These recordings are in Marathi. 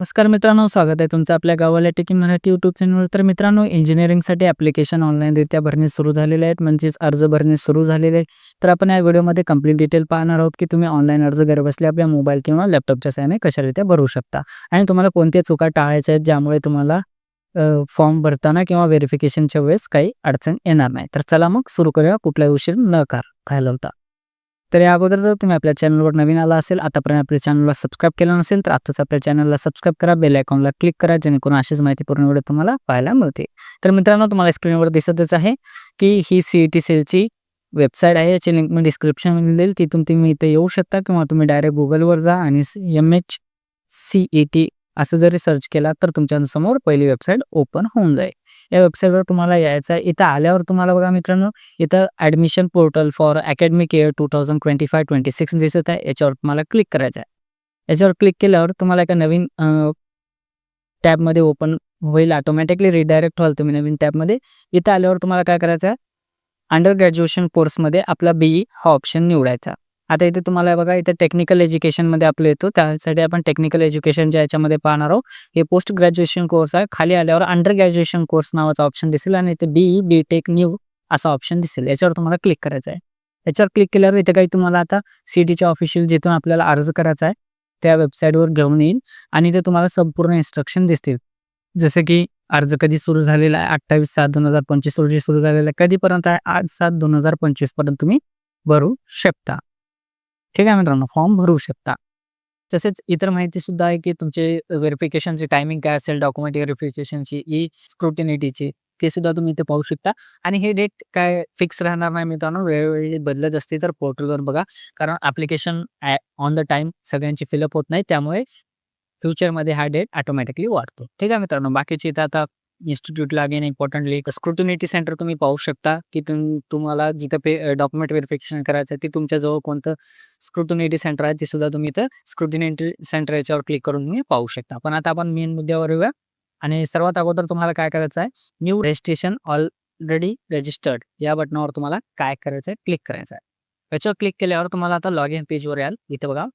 नमस्कार मित्रांनो, स्वागत आहे तुमचं आपल्या गावाला टेकिंग मराठी यूट्यूब चॅनलवर. तर मित्रांनो, इंजिनिअरिंगसाठी ॲप्लिकेशन ऑनलाईनरित्या भरणे सुरू झालेले आहेत, म्हणजेच अर्ज भरणे सुरू झालेले आहेत. तर आपण या व्हिडिओमध्ये कंप्लीट डिटेल पाहणार आहोत, की तुम्ही ऑनलाईन अर्ज घरबसल्या आपल्या मोबाईल किंवा लॅपटॉपच्या सहाय्याने कशारीत्या भरू शकता आणि तुम्हाला कोणत्या चुका टाळायच्या आहेत, ज्यामुळे तुम्हाला फॉर्म भरताना किंवा व्हेरिफिकेशनच्या वेळेस काही अडचण येणार नाही. तर चला मग सुरू करूया कुठलाही उशीर न कर घालवता. तर या अगोदर जर तुम्ही आपल्या चॅनलवर नवीन आला असेल, आतापर्यंत आपल्या चॅनलला सबस्क्राईब केलं नसेल, तर आताच आपल्या चॅनलला सबस्क्राईब करा, बेल आयकॉनला क्लिक करा, जेणेकरून अशीच माहिती पूर्ण वेळ तुम्हाला पाहायला मिळते. तर मित्रांनो, तुम्हाला स्क्रीनवर दिसतच आहे, की ही सी-ई-टी सेलची वेबसाईट आहे. याची लिंक मी डिस्क्रिप्शनमध्ये देईल. तिथून तुम्ही इथे येऊ शकता किंवा तुम्ही डायरेक्ट गुगलवर जा आणि एम-एच-सी-ई-टी असं जरी सर्च केला, तर तुमच्यासमोर पहिली वेबसाईट ओपन होऊन जाईल. या वेबसाईटवर तुम्हाला यायचं आहे. इथं आल्यावर तुम्हाला बघा मित्रांनो, इथं admission portal for academic year 2025-26 दिसत आहे. याच्यावर तुम्हाला क्लिक करायचं आहे. याच्यावर क्लिक केल्यावर तुम्हाला एका नवीन टॅबमध्ये ओपन होईल. ऑटोमॅटिकली रिडायरेक्ट व्हाल तुम्ही नवीन टॅबमध्ये. इथं आल्यावर तुम्हाला काय करायचं आहे, अंडर ग्रॅज्युएशन कोर्समध्ये आपला बी-ई हा ऑप्शन निवडायचा. आता इथे तुम्हाला बघा, इथे टेक्निकल एज्युकेशनमध्ये आपलं येतो. त्यासाठी आपण टेक्निकल एज्युकेशनच्या याच्यामध्ये पाहणार आहोत. हे पोस्ट ग्रॅज्युएशन कोर्स आहे. खाली आल्यावर अंडर ग्रॅज्युएशन कोर्स नावाचा ऑप्शन दिसेल आणि इथे बी बी-टेक न्यू असा ऑप्शन दिसेल. याच्यावर तुम्हाला क्लिक करायचं आहे. याच्यावर क्लिक केल्यावर इथे काही तुम्हाला आता सिटीच्या ऑफिशियल जिथून आपल्याला अर्ज करायचा आहे, त्या वेबसाईटवर घेऊन येईल आणि इथे तुम्हाला संपूर्ण इन्स्ट्रक्शन दिसतील. जसं की अर्ज कधी सुरू झालेला आहे, 28/7/2025 रोजी सुरू झालेला आहे. कधीपर्यंत आहे, 8/7/2025 पर्यंत तुम्ही भरू शकता. ठीक आहे मित्रांनो, फॉर्म भरू शकता. तसेच इतर माहिती सुद्धा आहे, की तुमचे व्हेरिफिकेशनचे टायमिंग काय असेल, डॉक्युमेंट व्हेरिफिकेशनची, ई-स्क्रुटिनिटीची ते सुद्धा तुम्ही इथे पाहू शकता आणि हे डेट काय फिक्स राहणार नाही मित्रांनो, वेळोवेळी बदलत असते. तर पोर्टलवर बघा, कारण ॲप्लिकेशन ऑन द टाईम सगळ्यांची फिलअप होत नाही. त्यामुळे फ्युचरमध्ये हा डेट ऑटोमॅटिकली वाढतो. ठीक आहे मित्रांनो, बाकीचे इथं आता इन्स्टिट्यूटला अगेन इम्पॉर्टंटली स्क्रुटिनिटी सेंटर तुम्ही पाहू शकता, की तुम तुम्हाला जिथं पे डॉक्युमेंट व्हेरिफिकेशन करायचं आहे, ते तुमच्याजवळ कोणतं स्क्रुटिनिटी सेंटर आहे, ते सुद्धा तुम्ही इथं स्क्रुटिनिटी सेंटर याच्यावर क्लिक करून तुम्ही पाहू शकता. पण आता आपण मेन मुद्द्यावर येऊया आणि सर्वात अगोदर तुम्हाला काय करायचं आहे, न्यू रजिस्ट्रेशन ऑलरेडी रजिस्टर्ड या बटनावर तुम्हाला काय करायचं आहे, क्लिक करायचं आहे. याच्यावर क्लिक केल्यावर तुम्हाला आता लॉग इन पेजवर याल. इथं बघा,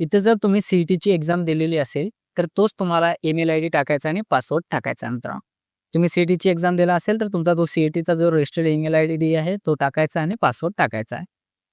इथे जर तुम्ही सीईटीची एक्झाम दिलेली असेल, तर तोच तुम्हाला ईमेल आयडी टाकायचा आणि पासवर्ड टाकायचा मित्रांनो. तुम्ही सीईटीची एक्झाम दिला असेल, तर तुमचा तो सीईटीचा जो रजिस्टर्ड ईमेल आयडी आहे, तो टाकायचा आणि पासवर्ड टाकायचा आहे.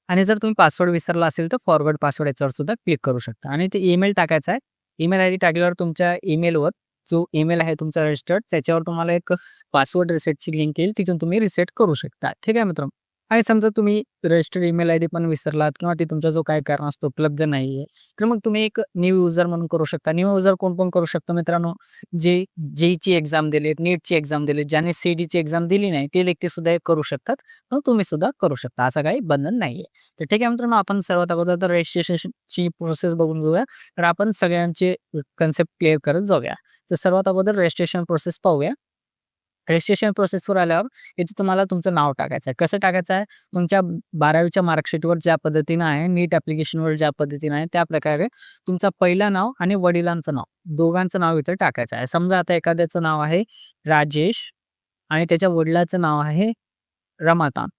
आणि जर तुम्ही पासवर्ड विसरला असेल, तर फॉरवर्ड पासवर्ड याच्यावर सुद्धा क्लिक करू शकता आणि ते ईमेल टाकायचा आहे. ईमेल आयडी टाकल्यावर तुमच्या ईमेलवर जो ईमेल आहे तुमचा रजिस्टर्ड, त्याच्यावर तुम्हाला एक पासवर्ड रिसेटची लिंक येईल. तिथून तुम्ही रिसेट करू शकता. ठीक आहे मित्रांनो. आणि समजा तुम्ही रजिस्टर्ड ईमेल आयडी पण विसरलात किंवा ते तुमचा जो काय कारण असतो उपलब्ध नाहीये, तर मग तुम्ही एक न्यू युजर म्हणून करू शकता. न्यू युजर कोण-कोण करू शकतो मित्रांनो, जे जेईची एक्झाम दिली, नीटची एक्झाम दिली, ज्याने सी-ई-टीची एक्झाम दिली नाही, ते व्यक्ती सुद्धा करू शकतात. मग तुम्ही सुद्धा करू शकता. असं काही बंधन नाहीये. तर ठीक आहे मित्रांनो, आपण सर्वात अगोदर तर रजिस्ट्रेशनची प्रोसेस बघून घेऊया. तर आपण सगळ्यांचे कन्सेप्ट क्लिअर करत जाऊया. तर सर्वात अगोदर रजिस्ट्रेशन प्रोसेस पाहूया. रजिस्ट्रेशन प्रोसेसवर आल्यावर इथे तुम्हाला तुमचं नाव टाकायचं आहे. कसं टाकायचं आहे, तुमच्या 12वीच्या मार्कशीटवर ज्या पद्धतीनं आहे, नीट ऍप्लिकेशनवर ज्या पद्धतीनं आहे, त्या प्रकारे तुमचं पहिलं नाव आणि वडिलांचं नाव, दोघांचं नाव इथं टाकायचं आहे. समजा आता एखाद्याचं नाव आहे राजेश आणि त्याच्या वडिलाचं नाव आहे रमाकांत.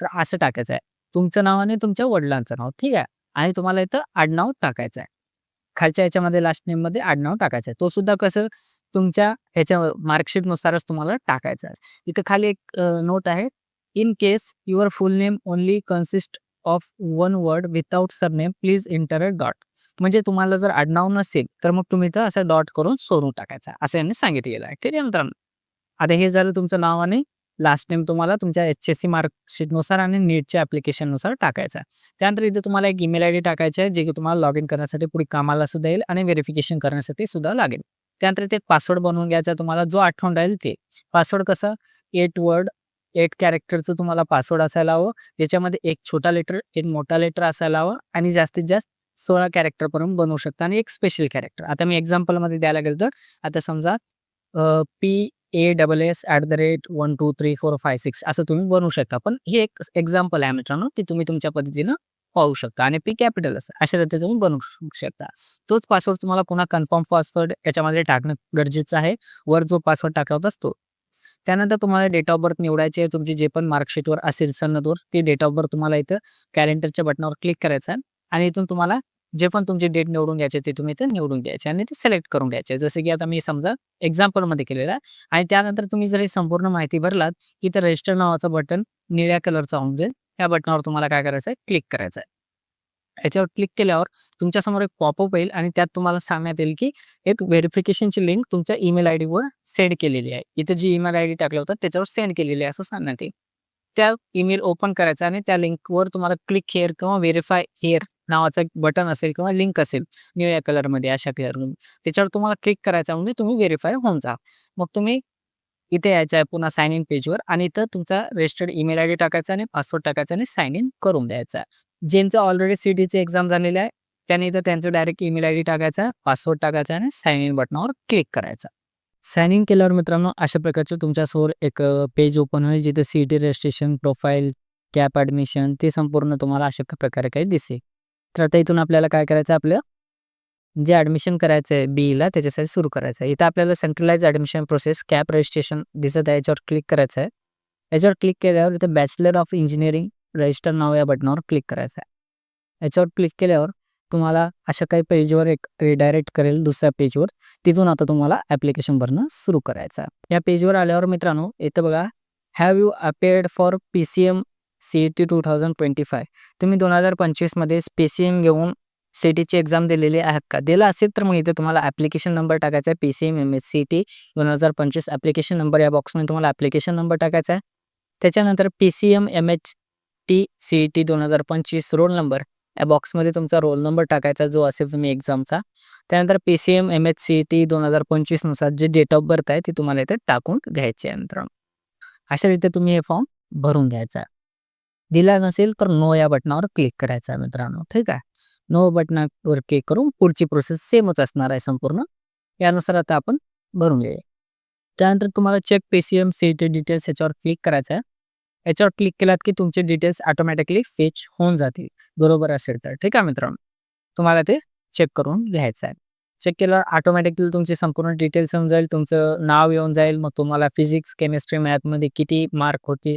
तर असं टाकायचं आहे. तुमचं नाव आणि तुमच्या वडिलांचं नाव, ठीक आहे. आणि तुम्हाला इथं आडनाव टाकायचं आहे. खालच्या याच्यामध्ये लास्ट नेममध्ये आडनाव टाकायचं आहे. तो सुद्धा कसं तुमच्या ह्याच्या मार्कशीटनुसारच तुम्हाला टाकायचं आहे. इथं खाली एक नोट आहे, in case your full name only consist of one word without surname, please enter a dot. म्हणजे तुम्हाला जर आडनाव नसेल, तर मग तुम्ही तर असं डॉट करून सोडून टाकायचा असं यांनी सांगितलेलं आहे. ठीक आहे मित्रांनो. आता हे झालं तुमचं नाव आणि लास्ट नेम तुम्हाला तुमच्या एच-एस-सी मार्कशीटनुसार आणि नीटच्या ॲप्लिकेशननुसार टाकायचा त्यानंतर इथे तुम्हाला एक ईमेल आयडी टाकायची आहे, जे की तुम्हाला लॉग इन करण्यासाठी पुढे कामाला सुद्धा येईल आणि व्हेरिफिकेशन करण्यासाठी सुद्धा लागेल. त्यानंतर ते एक पासवर्ड बनवून घ्यायचा तुम्हाला, जो आठवण राहील ते. पासवर्ड कसं एट वर्ड, एट कॅरेक्टरचं तुम्हाला पासवर्ड असायला हवं. ज्याच्यामध्ये एक छोटा लेटर, एक मोठा लेटर असायला हवं आणि जास्तीत जास्त 16 कॅरेक्टरपर्यंत बनवू शकता आणि एक स्पेशल कॅरेक्टर. आता मी एक्झाम्पलमध्ये द्यायला गेलो तर आता समजा P A double S at the rate one two three four five six असं तुम्ही बनवू शकता. पण हे एक एक्झाम्पल आहे मित्रांनो, ते तुम्ही तुमच्या पद्धतीनं पाहू शकता आणि पी कॅपिटल असं अशा रीतीने तुम्ही बनवू शकता. तोच पासवर्ड तुम्हाला पुन्हा कन्फर्म पासवर्ड याच्यामध्ये टाकणं गरजेचं आहे. वर जो पासवर्ड टाकला होता तो. त्यानंतर तुम्हाला डेट ऑफ बर्थ निवडायची आहे. तुमची जे पण मार्कशीटवर असेल सनदवर, ते डेट ऑफ बर्थ तुम्हाला इथं कॅलेंडरच्या बटनावर क्लिक करायचं आहे आणि इथून तुम्हाला जे पण तुमची डेट निवडून घ्यायचे ते तुम्ही इथं निवडून घ्यायचे आणि ते सिलेक्ट करून घ्यायचे. जसं की आता मी समजा एक्झाम्पलमध्ये केलेलं आहे आणि त्यानंतर तुम्ही जर संपूर्ण माहिती भरलात, की तर रजिस्टर नावाचं बटन निळ्या कलरचा होऊन जाईल. या बटनावर तुम्हाला काय करायचं आहे, क्लिक करायचं आहे. याच्यावर क्लिक केल्यावर तुमच्यासमोर एक पॉपअप येईल आणि त्यात तुम्हाला सांगण्यात येईल, की एक व्हेरिफिकेशनची लिंक तुमच्या ईमेल आय वर सेंड केलेली आहे. इथे जी ईमेल आय डी टाकलं होतं त्याच्यावर सेंड केलेली आहे असं सांगण्यात येईल. त्या ईमेल ओपन करायचा आणि त्या लिंकवर तुम्हाला क्लिक हेअर किंवा व्हेरीफाय हेअर नावाचं एक बटन असेल किंवा लिंक असेल निळ्या कलरमध्ये अशा कलरमध्ये त्याच्यावर तुम्हाला क्लिक करायचं म्हणजे तुम्ही व्हेरीफाय होऊन जा. मग तुम्ही इथे यायचं आहे पुन्हा साइन इन पेजवर आणि इथं तुमचा रजिस्टर्ड ईमेल आयडी टाकायचा आणि पासवर्ड टाकायचा आणि साइन इन करून द्यायचा आहे. ज्यांचं ऑलरेडी सीईटीची एक्झाम झालेली आहे, त्यांनी इथं त्यांचं डायरेक्ट ईमेल आयडी टाकायचा, पासवर्ड टाकायचा आणि साइन इन बटनावर क्लिक करायचा साइन इन केल्यावर मित्रांनो अशा प्रकारचं तुमच्यासमोर एक पेज ओपन होईल जिथे T registration, profile CAP admission ते संपूर्ण तुम्हाला अशा प्रकारे काही दिसेल. तर आता इथून आपल्याला काय करायचं आपलं जे ॲडमिशन करायचं आहे बीईला त्याच्यासाठी सुरू करायचं आहे. इथं आपल्याला centralise admission process CAP registration दिसत आहे याच्यावर क्लिक करायचं आहे. याच्यावर क्लिक केल्यावर इथं बॅचलर ऑफ इंजिनिअरिंग रजिस्टर नाव या बटनावर क्लिक करायचं आहे. याच्यावर क्लिक केल्यावर तुम्हाला अशा काही पेजवर एक रिडायरेक्ट करेल दुसऱ्या पेजवर. तिथून आता तुम्हाला ॲप्लिकेशन भरणं सुरू करायचं आहे. या पेजवर आल्यावर मित्रांनो इथं बघा have you appeared for PCM C A T two thousand twenty five तुम्ही दोन हजार पंचवीसमध्ये पी-सी-एम घेऊन सीईटीची एक्झाम दिलेली आहे का? दिला असेल तर मग इथे तुम्हाला ॲप्लिकेशन नंबर टाकायचा आहे. पी-सी-एम एम-एस-सी-ई-टी 2025 ॲप्लिकेशन नंबर या बॉक्समध्ये तुम्हाला ॲप्लिकेशन नंबर टाकायचा आहे. त्याच्यानंतर PCM MHT CET 2025 roll number या बॉक्समध्ये तुमचा रोल नंबर टाकायचा जो असेल तुम्ही एक्झामचा. त्यानंतर PCM M H C T दोन हजार पंचवीसनुसार जे डेट ऑफ बर्थ आहे ते तुम्हाला इथे टाकून घ्यायची आहे मित्रांनो. अशा रीते तुम्ही हे फॉर्म भरून घ्यायचा दिला नसेल तर नो या बटनावर क्लिक करायचा आहे मित्रांनो. ठीक आहे. नो बटनावर क्लिक करून पुढची प्रोसेस सेमच असणार आहे संपूर्ण. यानुसार आता आपण भरून घेऊया. त्यानंतर तुम्हाला चेक पी-सी-एम सीईटी डिटेल्स याच्यावर क्लिक करायचं आहे. याच्यावर क्लिक केलात की तुमचे डिटेल्स ऑटोमॅटिकली फेच होऊन जातील. बरोबर असेल तर. ठीक आहे मित्रांनो. तुम्हाला ते चेक करून घ्यायचं आहे. चेक केल्यावर ऑटोमॅटिकली तुमचे संपूर्ण डिटेल्स येऊन जाईल. तुमचं नाव येऊन जाईल. मग तुम्हाला फिजिक्स, केमिस्ट्री, मॅथमध्ये किती मार्क होते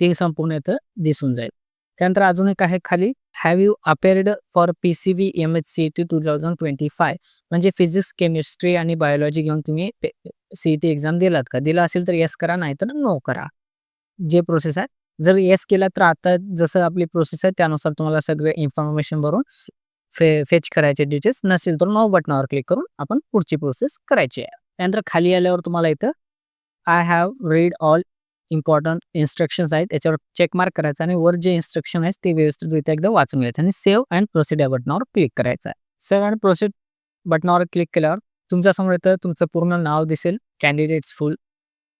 ते संपूर्ण इथं दिसून जाईल. त्यानंतर अजून एक आहे खाली have you appeared for P C V MHCET 2025 म्हणजे फिजिक्स, केमिस्ट्री आणि बायोलॉजी घेऊन तुम्ही पे टी एक्झाम दिलात का? दिला असेल तर येस करा नाहीतर नो करा. जे प्रोसेस आहे. जर येस केला तर आता जसं आपली प्रोसेस आहे त्यानुसार तुम्हाला सगळे इन्फॉर्मेशन भरून फे फेच करायचे डिटेल्स. नसेल तर नो बटनावर क्लिक करून आपण पुढची प्रोसेस करायची आहे. त्यानंतर खाली आल्यावर तुम्हाला इथं I have read all important instructions आहेत याच्यावर चेक मार्क करायचा आणि वर जे इन्स्ट्रक्शन आहेत ते व्यवस्थितरित्या एकदा वाचून घ्यायचं आणि सेव्ह अँड प्रोसिड या बटनावर क्लिक करायचं आहे. सेव्ह अँड प्रोसीड बटनावर क्लिक केल्यावर तुमच्यासमोर येतं तुमचं पूर्ण नाव दिसेल. Candidates full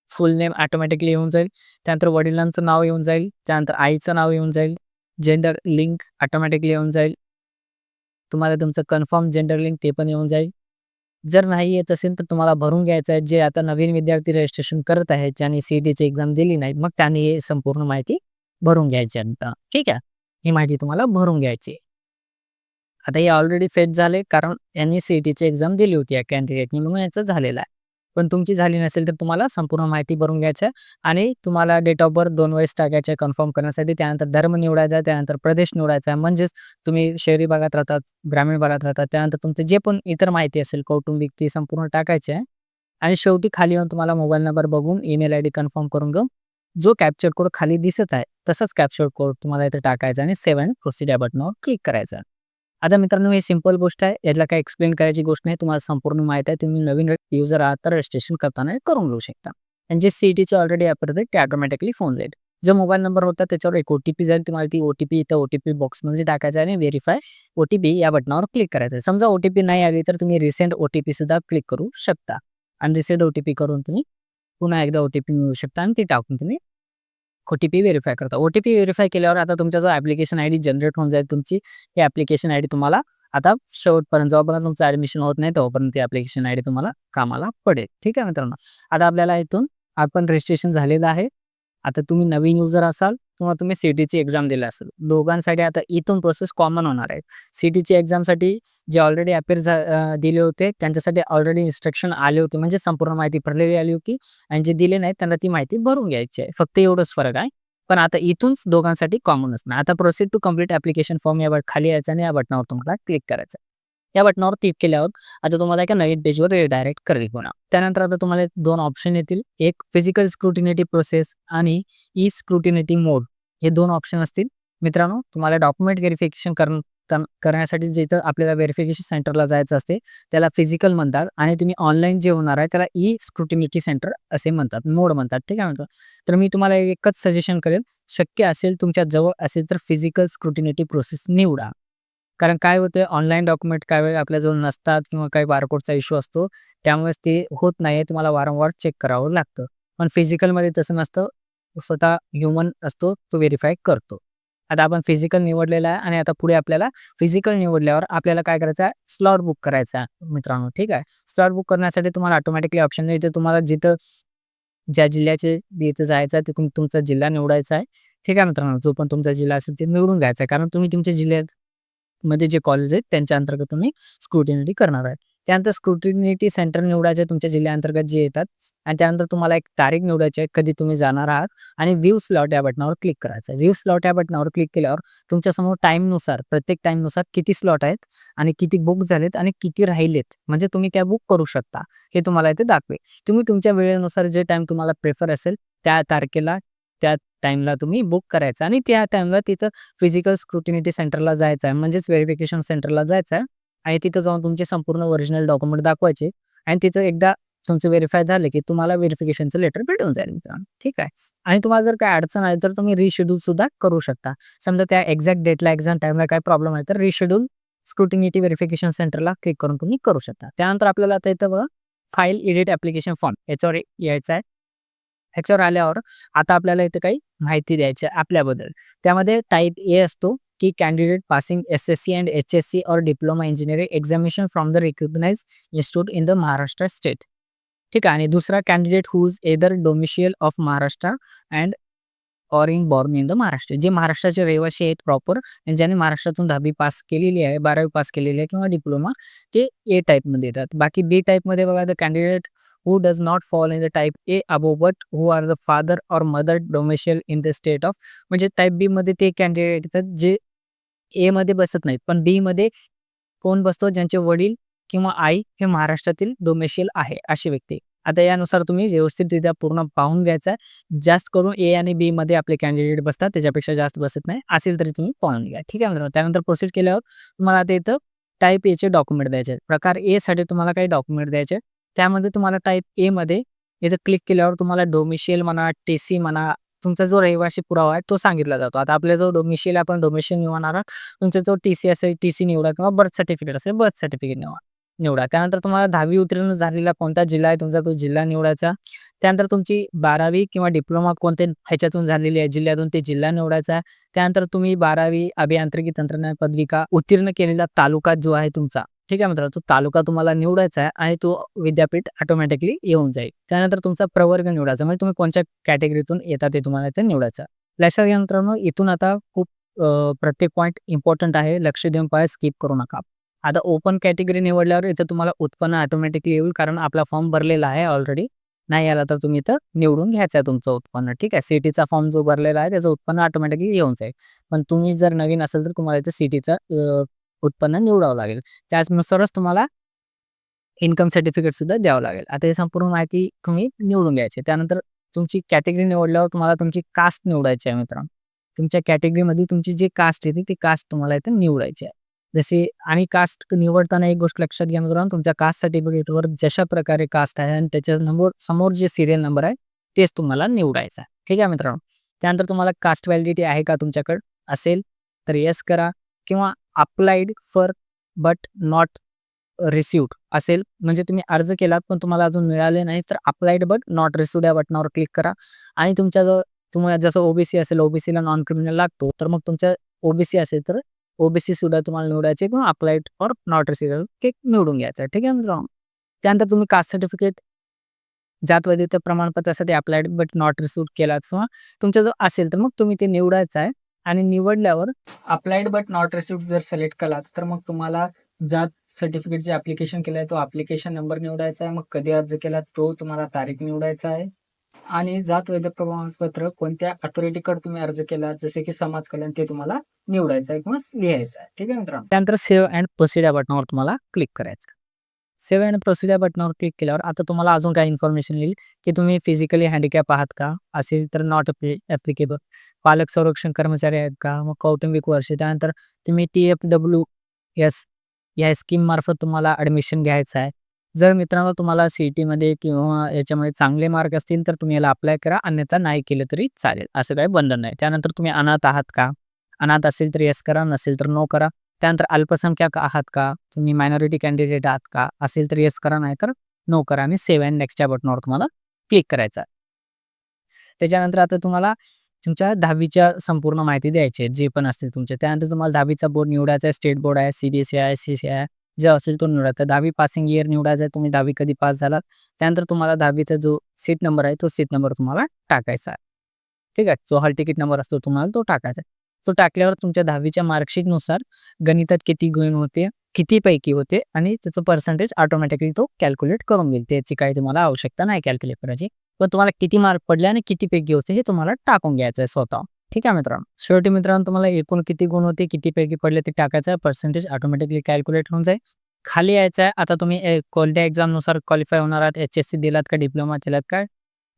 full name automatically येऊन जाईल. त्यानंतर वडिलांचं नाव येऊन जाईल. त्यानंतर आईचं नाव येऊन जाईल. जेंडर लिंक ऑटोमॅटिकली येऊन जाईल. तुम्हाला तुमचं कन्फर्म जेंडर लिंक ते पण येऊन जाईल. जर नाही येत असेल तर तुम्हाला भरून घ्यायचं आहे. जे आता नवीन विद्यार्थी रजिस्ट्रेशन करत आहेत ज्यांनी सीईटीची एक्झाम दिली नाही मग त्यांनी संपूर्ण माहिती भरून घ्यायची आता ठीक आहे. ही माहिती तुम्हाला भरून घ्यायची आता हे ऑलरेडी फेस झाले कारण यांनी सीईटीची एक्झाम दिली होती या कॅन्डिडेटनी म्हणून याचं झालेलं आहे. पण तुमची झाली नसेल तर तुम्हाला संपूर्ण माहिती भरून घ्यायची आहे आणि तुम्हाला डेट ऑफ बर्थ दोन वेळेस टाकायचे आहे कन्फर्म करण्यासाठी. त्यानंतर धर्म निवडायचा आहे. त्यानंतर प्रदेश निवडायचा आहे. म्हणजेच तुम्ही शहरी भागात राहतात, ग्रामीण भागात राहतात. त्यानंतर तुमचं जे पण इतर माहिती असेल कौटुंबिक ती संपूर्ण टाकायची आहे आणि शेवटी खाली येऊन तुम्हाला मोबाईल नंबर बघून ईमेल आयडी कन्फर्म करून घेऊन जो कॅप्चर कोड खाली दिसत आहे तसाच कॅप्चर कोड तुम्हाला इथे टाकायचा आणि सेव्ह अँड प्रोसीड या बटनावर क्लिक करायचं. आता मित्रांनो हे सिंपल गोष्ट आहे. यातला काही एक्सप्लेन करायची गोष्ट नाही. तुम्हाला संपूर्ण माहिती आहे. तुम्ही नवीन युजर आहात तर रजिस्ट्रेशन करताना करून घेऊ शकता. आणि जे सीईटीचे ऑलरेडी अपेअर्ड ते ऑटोमॅटिकली फोन जाईल. जो मोबाईल नंबर होता त्याच्यावर एक ओ-टी-पी जाईल. तुम्हाला ती ओ-टी-पी इथं ओ-टी-पी बॉक्समध्ये टाकायचं आहे आणि व्हेरीफाय ओ-टी-पी या बटनावर क्लिक करायचं आहे. समजा ओ-टी-पी नाही आली तर तुम्ही रिसेंट ओ-टी-पी सुद्धा क्लिक करू शकता. आणि रिसेंट ओ-टी-पी करून तुम्ही पुन्हा एकदा ओ-टी-पी मिळवू शकता आणि ती टाकून तुम्ही ओ-टी-पी व्हेरिफाय करता. ओ-टी-पी व्हेरिफाय केल्यावर आता तुमचा जो ॲप्लिकेशन आयडी जनरेट होऊन जाईल तुमची. ही ॲप्लिकेशन आयडी तुम्हाला आता शेवटपर्यंत जोपर्यंत तुमचं ॲडमिशन होत नाही तोपर्यंत ती ॲप्लिकेशन आयडी तुम्हाला कामाला पडेल. ठीक आहे मित्रांनो. आता आपल्याला इथून आपण रजिस्ट्रेशन झालेलं आहे. आता तुम्ही नवीन युजर असाल किंवा तुम्ही सीटीची एक्झाम दिली असेल. दोघांसाठी आता इथून प्रोसेस कॉमन होणार आहे. सीटीची एक्झामसाठी जे ऑलरेडी अपेअर झा दिले होते त्यांच्यासाठी ऑलरेडी इन्स्ट्रक्शन आले होते म्हणजे संपूर्ण माहिती भरलेली आली होती आणि जे दिले नाही त्यांना ती माहिती भरून घ्यायची आहे. फक्त एवढंच फरक आहे. पण आता इथून दोघांसाठी कॉमन असणार आता proceed to complete application form या खाली यायचं आणि या बटनावर तुम्हाला क्लिक करायचं या बटनावर क्लिक केल्यावर आता तुम्हाला एका नवीन पेजवर रिडायरेक्ट करेल पुन्हा त्यानंतर आता तुम्हाला दोन ऑप्शन येतील. एक फिजिकल स्क्रुटिनिटी प्रोसेस आणि ई स्क्रुटिनिटी मोड हे दोन ऑप्शन असतील. मित्रांनो तुम्हाला डॉक्युमेंट व्हेरिफिकेशन कर करण्यासाठी जिथं आपल्याला व्हेरिफिकेशन सेंटरला जायचं असते त्याला फिजिकल म्हणतात आणि तुम्ही ऑनलाईन जे होणार आहे त्याला ई स्क्रुटिनिटी सेंटर असे म्हणतात. मोड म्हणतात. ठीक आहे म्हणतो तर मी तुम्हाला एकच सजेशन करेन शक्य असेल तुमच्या जवळ असेल तर फिजिकल स्क्रुटिनिटी प्रोसेस निवडा. कारण काय होतं ऑनलाईन डॉक्युमेंट काय वेळ आपल्याजवळ नसतात किंवा काही बारकोडचा इश्यू असतो त्यामुळेच ते होत नाही. तुम्हाला वारंवार चेक करावं लागतं. पण फिजिकलमध्ये तसं नसतं. स्वतः ह्युमन असतो तो व्हेरीफाय करतो. आता आपण फिजिकल निवडलेला आहे आणि आता पुढे आपल्याला फिजिकल निवडल्यावर आपल्याला काय करायचं आहे? स्लॉट बुक करायचा आहे मित्रांनो. ठीक आहे? स्लॉट बुक करण्यासाठी तुम्हाला ऑटोमॅटिकली ऑप्शन येते तुम्हाला जिथं ज्या जिल्ह्याचे इथं जायचं आहे तिथून तुमचा जिल्हा निवडायचा आहे. ठीक आहे मित्रांनो? जो पण तुमचा जिल्हा असेल ते निवडून जायचा आहे. कारण तुम्ही तुमच्या जिल्ह्यात मध्ये जे कॉलेज आहेत त्यांच्या अंतर्गत तुम्ही स्क्रुटिनिटी करणार आहात त्यानंतर स्क्रुटिनिटी सेंटर निवडायचे तुमच्या जिल्ह्याअंतर्गत जे येतात आणि त्यानंतर तुम्हाला एक तारीख निवडायची आहे कधी तुम्ही जाणार आहात आणि व्ह्यू स्लॉट या बटनावर क्लिक करायचं व्ह्यू स्लॉट या बटनावर क्लिक केल्यावर तुमच्यासमोर टाईमनुसार प्रत्येक टाईमनुसार किती स्लॉट आहेत आणि किती बुक झालेत आणि किती राहिलेत. म्हणजे तुम्ही त्या बुक करू शकता. हे तुम्हाला इथे दाखवेल. तुम्ही तुमच्या वेळेनुसार जे टाईम तुम्हाला प्रेफर असेल त्या तारखेला त्या टाईमला तुम्ही बुक करायचं. आणि त्या टाईमला तिथं फिजिकल स्क्रुटिनिटी सेंटरला जायचं आहे. म्हणजेच व्हेरिफिकेशन सेंटरला जायचं आहे. आणि तिथं जाऊन तुमचे संपूर्ण ओरिजिनल डॉक्युमेंट दाखवायचे. आणि तिथं एकदा तुमचं व्हेरीफाय झालं की तुम्हाला व्हेरिफिकेशनचं लेटर भेटून जाईल मित्रांनो. ठीक आहे? आणि तुम्हाला जर काय अडचण आली तर तुम्ही रिशेड्यूल सुद्धा करू शकता. समजा त्या एक्झॅक्ट डेटला एक्झॅक्ट टाइमला काय प्रॉब्लेम आहे तर रिशेड्यूल स्क्रुटिनिटी व्हेरिफिकेशन सेंटरला क्लिक करून तुम्ही करू शकता. त्यानंतर आपल्याला आता इथं बघा फाईल एडिट ॲप्लिकेशन फॉर्म याच्यावर यायचं आहे. ह्याच्यावर आल्यावर आता आपल्याला इथे काही माहिती द्यायची आहे आपल्याबद्दल. त्यामध्ये टाईप ए असतो की candidate passing S S C and H S C और diploma engineering examination from the recognise institute in the Maharashtra state ठीक आहे आणि दुसरा candidate who either domicile of Maharashtra and ORing born in the Maharashtra जे महाराष्ट्राचे रहिवासी आहेत प्रॉपर ज्याने महाराष्ट्रातून दहावी पास केलेली आहे बारावी पास केलेली आहे किंवा डिप्लोमा ते ए टाईपमध्ये येतात. बाकी बी टाईपमध्ये बघा the candidate who does not fall in the type A above but who are the father or mother domicile in the state of म्हणजे टाईप बी मध्ये ते कॅन्डिडेट येतात जे ए मध्ये बसत नाहीत. पण बी मध्ये कोण बसतो? ज्यांचे वडील किंवा आई हे महाराष्ट्रातील डोमेशियल आहे अशी व्यक्ती. आता यानुसार तुम्ही व्यवस्थितरित्या पूर्ण पाहून घ्यायचा जास्त करून ए आणि बी मध्ये आपले कॅन्डिडेट बसतात त्याच्यापेक्षा जास्त बसत नाही. असेल तरी तुम्ही पाहून घ्या. ठीक आहे मित्रांनो त्यानंतर प्रोसीड केल्यावर तुम्हाला आता इथं टाईप एचे डॉक्युमेंट द्यायचे प्रकार ए साठी तुम्हाला काही डॉक्युमेंट द्यायचे त्यामध्ये तुम्हाला टाईप ए मध्ये इथं क्लिक केल्यावर तुम्हाला डोमिशियल म्हणा टी सी म्हणा तुमचा जो रहिवासी पुरावा आहे तो सांगितला जातो. आता आपल्या जो डोमिशियल आपण डोमिशियल निवडणार आहोत. तुमचा जो टी सी असेल टी सी निवडा किंवा बर्थ सर्टिफिकेट असेल बर्थ सर्टिफिकेट निवडा. निवडा. त्यानंतर तुम्हाला दहावी उत्तीर्ण झालेला कोणता जिल्हा आहे तुमचा? तो जिल्हा निवडायचा. त्यानंतर तुमची बारावी किंवा डिप्लोमा कोणत्या ह्याच्यातून झालेली आहे? जिल्ह्यातून ते जिल्हा निवडायचा त्यानंतर तुम्ही बारावी अभियांत्रिकी तंत्रज्ञान पदविका उत्तीर्ण केलेला तालुका जो आहे तुमचा ठीक आहे मित्रांनो? तो तालुका तुम्हाला निवडायचा आहे आणि तो विद्यापीठ ऑटोमॅटिकली येऊन जाईल. त्यानंतर तुमचा प्रवर्ग निवडायचा म्हणजे तुम्ही कोणत्या कॅटेगरीतून येता ते तुम्हाला ते निवडायचं लक्षात घ्या मित्रांनो इथून आता खूप प्रत्येक पॉईंट इम्पॉर्टंट आहे. लक्ष देऊन पाय स्किप करू नका. आता ओपन कॅटेगरी निवडल्यावर इथं तुम्हाला उत्पन्न ऑटोमॅटिकली येईल कारण आपला फॉर्म भरलेला आहे ऑलरेडी नाही आला तर तुम्ही इथं निवडून घ्यायचं आहे तुमचं उत्पन्न ठीक आहे? सिटीचा फॉर्म जो भरलेला आहे त्याचं उत्पन्न ऑटोमॅटिकली येऊन जाईल. पण तुम्ही जर नवीन असेल तर तुम्हाला इथं सिटीचं उत्पन्न निवडावं लागेल. त्याचनुसारच तुम्हाला इन्कम सर्टिफिकेट सुद्धा द्यावं लागेल. आता ही संपूर्ण माहिती तुम्ही निवडून घ्यायची त्यानंतर तुमची कॅटेगरी निवडल्यावर तुम्हाला तुमची कास्ट निवडायची आहे मित्रांनो. तुमच्या कॅटेगरीमध्ये तुमची जी कास्ट येते ती कास्ट तुम्हाला इथं निवडायची आहे. जसे आणि कास्ट निवडताना एक गोष्ट लक्षात घ्या मित्रांनो तुमच्या कास्ट सर्टिफिकेटवर जशा प्रकारे कास्ट आहे आणि त्याच्या नंबर समोर जे सिरियल नंबर आहे तेच तुम्हाला निवडायचं आहे. ठीक आहे मित्रांनो? त्यानंतर तुम्हाला कास्ट व्हॅलिडिटी आहे का तुमच्याकडे? असेल तर येस करा किंवा applied for but not received असेल म्हणजे तुम्ही अर्ज केलात पण तुम्हाला अजून मिळाले नाही तर अप्लाइड बट नॉट रिसिव्ड या बटनावर क्लिक करा. आणि तुमच्या जर तुम्हाला जसं ओबीसी असेल ओबीसीला नॉन क्रिमिनल लागतो तर मग तुमच्या ओबीसी असेल तर ओबीसी सुद्धा तुम्हाला निवडायचे किंवा अप्लाइड फॉर नॉट रिसिडल केक निवडून घ्यायचं ठीक आहे मित्रांनो त्यानंतर तुम्ही कास्ट सर्टिफिकेट जात वैद्यकीय प्रमाणपत्रासाठी अप्लाइड बट नॉट रिसिव्ह केला किंवा तुमचा जो असेल तर मग तुम्ही ते निवडायचं आहे आणि निवडल्यावर अप्लाइड बट नॉट रिसिव्ह जर सिलेक्ट केला तर मग तुम्हाला जात सर्टिफिकेटचे ऍप्लिकेशन केलं आहे तो अप्लिकेशन नंबर निवडायचा आहे. मग कधी अर्ज केला तो तुम्हाला तारीख निवडायचा आहे. आणि जात वैध प्रमाणपत्र कोणत्या अथॉरिटीकडे तुम्ही अर्ज केला जसे की समाज कल्याण ते तुम्हाला निवडायचं आहे किंवा लिहायचं आहे. ठीक आहे मित्रांनो? त्यानंतर सेव्ह अँड प्रोसिड या बटनावर तुम्हाला क्लिक करायचं सेव्ह अँड प्रोसिड या बटनावर क्लिक केल्यावर आता तुम्हाला अजून काय इन्फॉर्मेशन येईल की तुम्ही फिजिकली हँडिकॅप आहात का? असेल तर नॉट ॲप्लिकेबल पालक संरक्षण कर्मचारी आहेत का? मग कौटुंबिक वर्ष. त्यानंतर तुम्ही टी एफ डब्ल्यू एस या स्कीम मार्फत तुम्हाला ॲडमिशन घ्यायचं आहे. जर मित्रांनो तुम्हाला सीईटी मध्ये किंवा याच्यामध्ये चांगले मार्क असतील तर तुम्ही याला अप्लाय करा. अन्यथा नाही केलं तरी चालेल. असं काही बंधन नाही. त्यानंतर तुम्ही अनाथ आहात का? अनाथ असेल तर येस करा नसेल तर नो करा. त्यानंतर अल्पसंख्याक आहात का? तुम्ही मायनॉरिटी कॅन्डिडेट आहात का? असेल तर येस करा नाही तर नो करा. आणि सेव्ह अँड नेक्स्ट या बटनावर तुम्हाला क्लिक करायचा त्याच्यानंतर आता तुम्हाला तुमच्या दहावीच्या संपूर्ण माहिती द्यायची आहे. जे पण असतील तुमचे. त्यानंतर तुम्हाला दहावीचा बोर्ड निवडायचा आहे. स्टेट बोर्ड आहे सीबीएसई बी सी आहे सी सी आहे. जे असेल तो निवडा. तर दहावी पासिंग इयर निवडायचा आहे तुम्ही दहावी कधी पास झालात? त्यानंतर तुम्हाला दहावीचा जो सीट नंबर आहे तो सीट नंबर तुम्हाला टाकायचा आहे. ठीक आहे? जो हॉल तिकीट नंबर असतो तुम्हाला तो टाकायचा आहे. तो टाकल्यावर तुमच्या दहावीच्या मार्कशीटनुसार गणितात किती गुण होते किती पैकी होते आणि त्याचं पर्सेंटेज ऑटोमॅटिकली तो कॅल्क्युलेट करून घेईल. त्याची काही तुम्हाला आवश्यकता नाही कॅल्क्युलेट करायची पण तुम्हाला किती मार्क पडले आणि किती पैकी होते हे तुम्हाला टाकून घ्यायचं आहे स्वतः. ठीक आहे मित्रांनो. शेवटी मित्रांनो तुम्हाला एकूण किती गुण होते किती पैकी पडले ते टाकायचं आहे पर्सेंटेज ऑटोमॅटिकली कॅल्क्युलेट होऊन जाईल. खाली यायचं आहे आता तुम्ही कोणत्या एक्झामनुसार क्वालिफाय होणार आहात? एच एस सी दिलात का डिप्लोमा केलात का?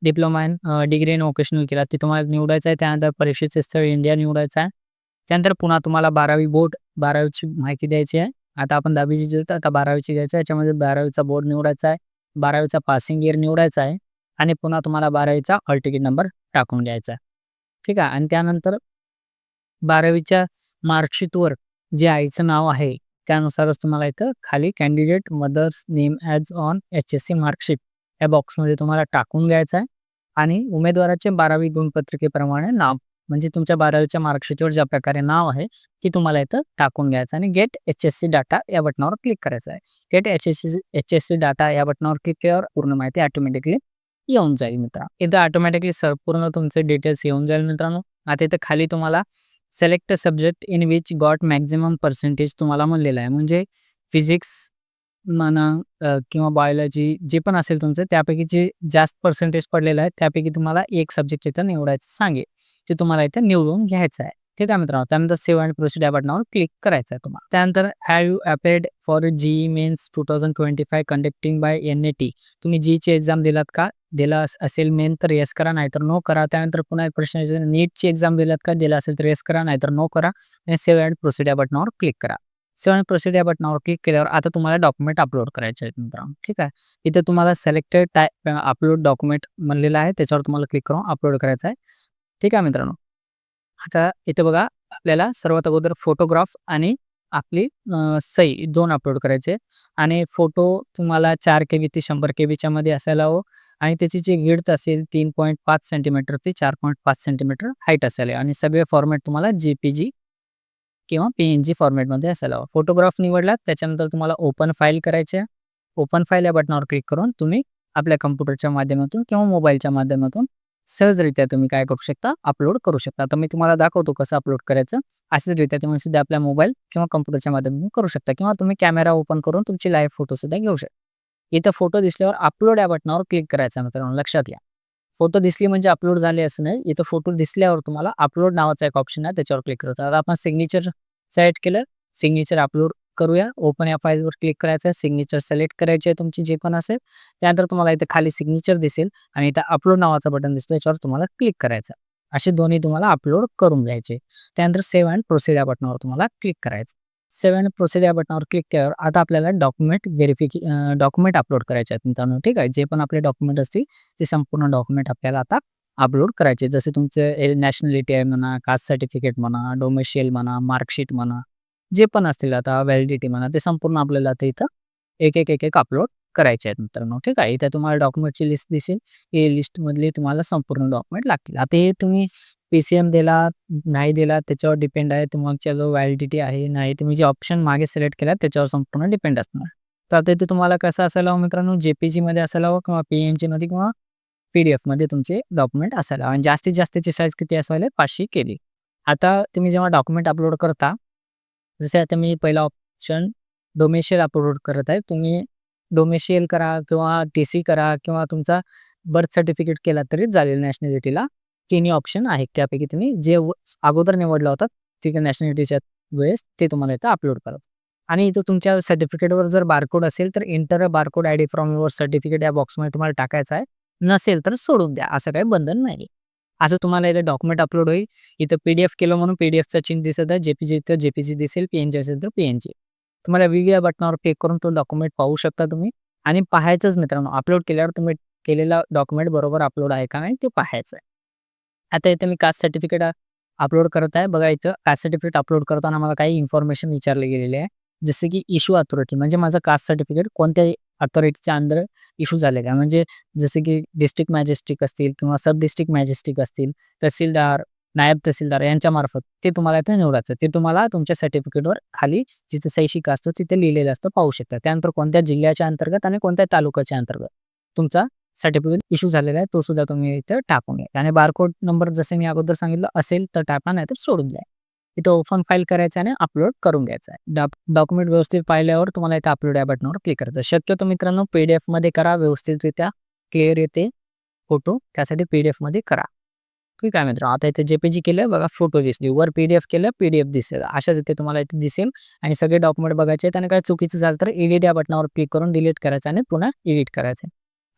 Diploma in degree in vocational केलात. ते तुम्हाला निवडायचं आहे त्यानंतर परीक्षेचे स्थळ इंडिया निवडायचं आहे. त्यानंतर पुन्हा तुम्हाला बारावी बोर्ड बारावीची माहिती द्यायची आहे. आता आपण दहावीची देतो आता बारावीची घ्यायचं आहे. याच्यामध्ये बारावीचा बोर्ड निवडायचा आहे बारावीचा पासिंग इयर निवडायचा आहे आणि पुन्हा तुम्हाला बारावीचा हॉल तिकीट नंबर टाकून द्यायचा आहे. ठीक आहे. आणि त्यानंतर बारावीच्या मार्कशीटवर जे आईचं नाव आहे त्यानुसारच तुम्हाला इथं खाली candidate mother's name as on H S C marksheet या बॉक्समध्ये तुम्हाला टाकून द्यायचं आहे. आणि उमेदवाराचे बारावी गुणपत्रिकेप्रमाणे नाव म्हणजे तुमच्या बारावीच्या मार्कशीटवर ज्या प्रकारे नाव आहे ती तुम्हाला इथं टाकून घ्यायचं आणि get H S C data या बटनावर क्लिक करायचं आहे. Get H S C H S C data या बटनावर क्लिक केल्यावर पूर्ण माहिती ऑटोमॅटिकली येऊन जाईल मित्रा. इथं ऑटोमॅटिकली सर पूर्ण तुमचे डिटेल्स येऊन जाईल मित्रांनो. आता इथं खाली तुम्हाला select subject in which got maximum percentage तुम्हाला म्हणलेलं आहे. म्हणजे फिजिक्स म्हणा किंवा बायोलॉजी जे पण असेल तुमचं त्यापैकी जे जास्त पर्सेंटेज पडलेलं आहे त्यापैकी तुम्हाला एक सब्जेक्ट इथं निवडायचं सांगेल. ते तुम्हाला इथं निवडून घ्यायचं आहे. ठीक आहे मित्रांनो? त्यानंतर सेव्ह अँड प्रोसीड या बटनावर क्लिक करायचं आहे तुम्हाला. त्यानंतर have you applied for JEE mains two thousand twenty five conducting by N A T तुम्ही जीची एक्झाम दिलात का? दिला असेल मेन तर येस करा नाहीतर नो करा. त्यानंतर पुन्हा एक प्रश्न नीटची एक्झाम दिलात का? दिला असेल तर येस करा नाहीतर नो करा. आणि सेव्ह अँड प्रोसीड या बटनावर क्लिक करा. सेव्ह अँड प्रोसिड या बटनावर क्लिक केल्यावर आता तुम्हाला डॉक्युमेंट अपलोड करायचे आहेत मित्रांनो. ठीक आहे? इथे तुम्हाला सिलेक्टेड टाईप अपलोड डॉक्युमेंट म्हणलेलं आहे. त्याच्यावर तुम्हाला क्लिक करून अपलोड करायचं आहे. ठीक आहे मित्रांनो? आता इथे बघा आपल्याला सर्वात अगोदर फोटोग्राफ आणि आपली सही दोन अपलोड करायचे आणि फोटो तुम्हाला चार के बी ते शंभर के बीच्या मध्ये असायला हवं. आणि त्याची जी गिड्थ असेल तीन पॉईंट पाच सेंटीमीटर ते चार पॉईंट पाच सेंटीमीटर हाईट असेल. आणि सगळे फॉर्मॅट तुम्हाला जी पी जी किंवा पी एन जी फॉर्मॅटमध्ये असायला हवं फोटोग्राफ निवडलात त्याच्यानंतर तुम्हाला ओपन फाईल करायचे ओपन फाईल या बटनावर क्लिक करून तुम्ही आपल्या कम्प्युटरच्या माध्यमातून किंवा मोबाईलच्या माध्यमातून सहजरित्या तुम्ही काय करू शकता? अपलोड करू शकता. आता मी तुम्हाला दाखवतो कसं अपलोड करायचं. असेचरित्या तुम्ही सुद्धा आपल्या मोबाईल किंवा कम्प्युटरच्या माध्यमातून करू शकता. किंवा तुम्ही कॅमेरा ओपन करून तुमची लाईव्ह फोटो सुद्धा घेऊ शकता. इथं फोटो दिसल्यावर अपलोड या बटनावर क्लिक करायचं मित्रांनो लक्षात घ्या. फोटो दिसली म्हणजे अपलोड झाले असं नाही इथं फोटो दिसल्यावर तुम्हाला अपलोड नावाचा एक ऑप्शन आहे त्याच्यावर क्लिक करतो आता आपण सिग्नेचर सेलेक्ट केलं सिग्नेचर अपलोड करूया. ओपन या फाईलवर क्लिक करायचं आहे सिग्नेचर सिलेक्ट करायचे आहे तुमची जे पण असेल त्यानंतर तुम्हाला इथे खाली सिग्नेचर दिसेल आणि इथं अपलोड नावाचं बटन दिसतो याच्यावर तुम्हाला क्लिक करायचं असे दोन्ही तुम्हाला अपलोड करून द्यायचे त्यानंतर सेव्ह अँड प्रोसिड या बटनावर तुम्हाला क्लिक करायचं सेवन प्रोसेस या बटनावर क्लिक केल्यावर आता आपल्याला डॉक्युमेंट व्हेरिफिके डॉक्युमेंट अपलोड करायचे आहेत मित्रांनो ठीक आहे? जे पण आपले डॉक्युमेंट असतील ते संपूर्ण डॉक्युमेंट आपल्याला आता अपलोड करायचे जसे तुमचे नॅशनॅलिटी आहे म्हणा कास्ट सर्टिफिकेट म्हणा डोमेशियल म्हणा मार्कशीट म्हणा जे पण असतील आता व्हॅलिडिटी म्हणा ते संपूर्ण आपल्याला आता इथं एक एक एक एक अपलोड करायचे आहेत मित्रांनो ठीक आहे? इथे तुम्हाला डॉक्युमेंटची लिस्ट दिसेल. ही लिस्टमधली तुम्हाला संपूर्ण डॉक्युमेंट लागतील. आता हे तुम्ही पी सी एम दिला नाही दिला त्याच्यावर डिपेंड आहे. तुमच्या जो व्हॅलिडिटी आहे नाही तुम्ही जे ऑप्शन मागे सिलेक्ट केला त्याच्यावर संपूर्ण डिपेंड असणार. तर आता इथे तुम्हाला कसं असायला हवं मित्रांनो? जे पी जीमध्ये असायला हवं किंवा पी एन जीमध्ये किंवा पी डी एफमध्ये तुमचे डॉक्युमेंट असायला आणि जास्तीत जास्तची साईज किती असायला? पाचशे केली. आता तुम्ही जेव्हा डॉक्युमेंट अपलोड करता जसे आता मी पहिला ऑप्शन डोमेशियल अपलोड करत आहे तुम्ही डोमेशियल करा किंवा टी सी करा किंवा तुमचा बर्थ सर्टिफिकेट केला तरी चालेल नॅशनॅलिटीला तिन्ही ऑप्शन आहेत. त्यापैकी तुम्ही जे अगोदर निवडला होता तिथे नॅशनॅलिटीच्या वेळेस ते तुम्हाला इथं अपलोड करा. आणि इथं तुमच्या सर्टिफिकेटवर जर बारकोड असेल तर enter barcode I D from your certificate या बॉक्समध्ये तुम्हाला टाकायचं आहे. नसेल तर सोडून द्या. असं काही बंधन नाही असं तुम्हाला इथे डॉक्युमेंट अपलोड होईल. इथं पी डी एफ केलं म्हणून पी डी एफचा चिन्ह दिसत आहे. जेपीजी तर जेपीजी दिसेल पी एन जी असेल तर पी एन जी तुम्हाला वेगवेगळ्या बटनावर क्लिक करून तो डॉक्युमेंट पाहू शकता तुम्ही. आणि पाहायचंच मित्रांनो अपलोड केल्यावर तुम्ही केलेला डॉक्युमेंट बरोबर अपलोड आहे का नाही ते पाहायचं आहे. आता इथे मी कास्ट सर्टिफिकेट अपलोड करत आहे. बघा इथं कास्ट सर्टिफिकेट अपलोड करताना मला काही इन्फॉर्मेशन विचारले गेलेले आहे. जसे की इश्यू अथॉरिटी म्हणजे माझं कास्ट सर्टिफिकेट कोणत्या अथॉरिटीच्या अंदर इश्यू झालेलं आहे. म्हणजे जसे की डिस्ट्रिक्ट मॅजेस्टिक असतील किंवा सब डिस्ट्रिक्ट मॅजेस्टिक असतील तहसीलदार नायब तहसीलदार यांच्या मार्फत ते तुम्हाला इथे निवडायचं ते तुम्हाला तुमच्या सर्टिफिकेटवर खाली जिथे शैक्षिक असतो तिथे लिहिलेलं असतं पाहू शकता. त्यानंतर कोणत्या जिल्ह्याच्या अंतर्गत आणि कोणत्या तालुक्याच्या अंतर्गत तुमचा सर्टिफिकेट इश्यू झालेला आहे तो सुद्धा तुम्ही इथं टाकून घ्या. आणि बारकोड नंबर जसे मी अगोदर सांगितलं असेल तर टाका नाही तर सोडून द्या. इथं ओपन फाईल करायचं आणि अपलोड करून घ्यायचं आहे. डॉक्युमेंट व्यवस्थित पाहिल्यावर तुम्हाला इथं अपलोड या बटनावर क्लिक करायचं शक्यतो मित्रांनो पी डी एफमध्ये करा व्यवस्थितरित्या क्लिअर येते फोटो त्यासाठी पी डी एफमध्ये करा. ठीक आहे मित्र आता इथे जेपीजी केलं बघा फोटो दिसली. वर पी डी एफ केलं पी डी एफ दिसेल. अशाच इथे तुम्हाला इथे दिसेल. आणि सगळे डॉक्युमेंट बघायचे आहेत आणि काय चुकीचं झालं तर एडिट या बटनावर क्लिक करून डिलीट करायचं आणि पुन्हा एडिट करायचं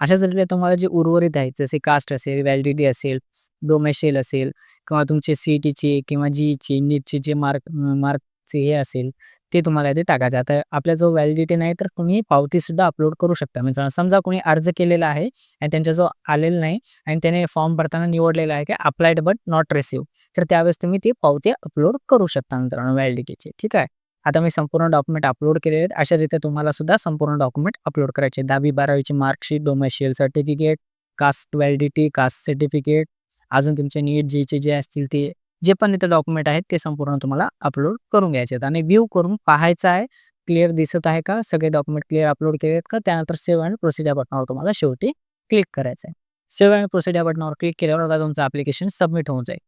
अशा जर तुम्हाला जे उर्वरित आहेत जसे कास्ट असेल व्हॅलिडिटी असेल डोमेशेल असेल किंवा तुमचे सी टीची किंवा जीची नीटचे जे मार्क मार्कचे हे असेल ते तुम्हाला इथे टाकायचं. आता आपल्या जो व्हॅलिडिटी नाही तर तुम्ही पावती सुद्धा अपलोड करू शकता. म्हणजे मित्रांनो समजा कोणी अर्ज केलेला आहे आणि त्यांच्याजवळ आलेला नाही आणि त्याने फॉर्म भरताना निवडलेला आहे की अप्लाइड बट नॉट रिसिव्ह तर त्यावेळेस तुम्ही ती पावती अपलोड करू शकता मित्रांनो व्हॅलिडिटीची ठीक आहे? आता मी संपूर्ण डॉक्युमेंट अपलोड केलेले आहेत. अशा रीते तुम्हाला सुद्धा संपूर्ण डॉक्युमेंट अपलोड करायचे दहावी बारावीची marksheet domicile certificate caste validity caste certificate अजून तुमचे नीट जीचे जे असतील ते जे पण इथे डॉक्युमेंट आहेत ते संपूर्ण तुम्हाला अपलोड करून घ्यायचे आहेत. आणि व्ह्यू करून पाहायचं आहे क्लिअर दिसत आहे का? सगळे डॉक्युमेंट क्लिअर अपलोड केले आहेत का? त्यानंतर सेव्ह आणि प्रोसिजर बटनावर तुम्हाला शेवटी क्लिक करायचं आहे. सेव्ह आणि प्रोसिजर बटनावर क्लिक केल्यावर आता तुमचं ॲप्लिकेशन सबमिट होऊन जाईल.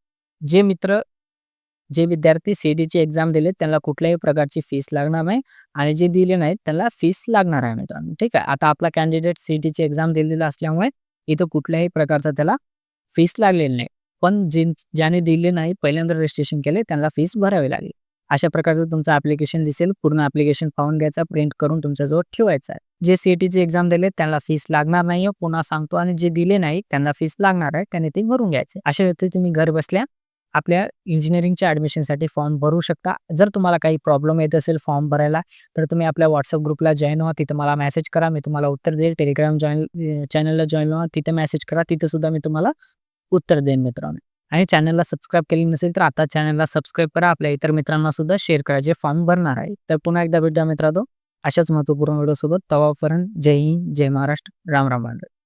जे मित्र जे विद्यार्थी सीईटीची एक्झाम दिले त्यांना कुठल्याही प्रकारची फीस लागणार नाही आणि जे दिले नाहीत त्यांना फीस लागणार आहे मित्रांनो. ठीक आहे? आता आपला कॅन्डिडेट सीईटीची एक्झाम दिलेला असल्यामुळे इथं कुठल्याही प्रकारचा त्याला फीस लागलेली नाही. पण जे ज्याने दिले नाही पहिल्यांदा रजिस्ट्रेशन केले त्यांना फीस भरावी लागेल. अशा प्रकारचं तुमचं ॲप्लिकेशन दिसेल. पूर्ण ॲप्लिकेशन पाहून घ्यायचा प्रिंट करून तुमच्याजवळ ठेवायचा आहे. जे सीईटीची एक्झाम दिले त्यांना फीस लागणार नाही पुन्हा सांगतो आणि जे दिले नाही त्यांना फीस लागणार आहे. त्याने ते भरून घ्यायचे. अशा व्यक्ती तुम्ही घर बसल्या आपल्या इंजिनिअरिंगच्या ॲडमिशनसाठी फॉर्म भरू शकता. जर तुम्हाला काही प्रॉब्लेम येत असेल फॉर्म भरायला तर तुम्ही आपल्या व्हॉट्सअप ग्रुपला जॉईन व्हा. तिथं मला मेसेज करा. मी तुम्हाला उत्तर देईल. टेलिग्राम जॉईन चॅनलला जॉईन व्हा. तिथे मेसेज करा. तिथे सुद्धा मी तुम्हाला उत्तर देईन मित्रांनो. आणि चॅनलला सबस्क्राईब केली नसेल तर आता चॅनलला सबस्क्राईब करा. आपल्या इतर मित्रांना सुद्धा शेअर करा. जे फॉर्म भरणार आहे. तर पुन्हा एकदा भेटा मित्रांनो. अशाच महत्त्वपूर्ण व्हिडिओसोबत तवापर्यंत जय हिंद जय महाराष्ट्र. राम राम बांधव.